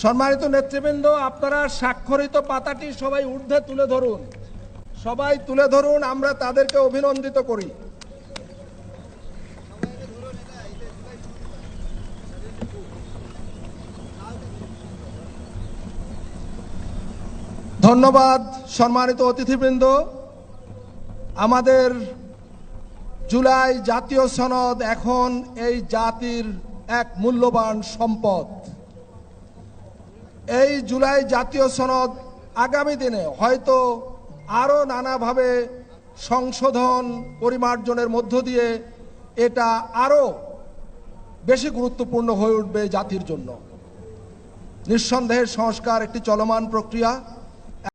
সম্মানিত নেতৃবৃন্দ, আপনারা স্বাক্ষরিত পাতাটি সবাই ঊর্ধ্বে তুলে ধরুন। সবাই তুলে ধরুন, আমরা তাদেরকে অভিনন্দিত করি। ধন্যবাদ, সম্মানিত অতিথিবৃন্দ। আমাদের জুলাই জাতীয় সনদ এখন এই জাতির এক মূল্যবান সম্পদ। এই জুলাই জাতীয় সনদ আগামী দিনে হয়তো আরও নানাভাবে সংশোধন, পরিমার্জনের মধ্য দিয়ে এটা আরও বেশি গুরুত্বপূর্ণ হয়ে উঠবে জাতির জন্য। নিঃসন্দেহে সংস্কার একটি চলমান প্রক্রিয়া।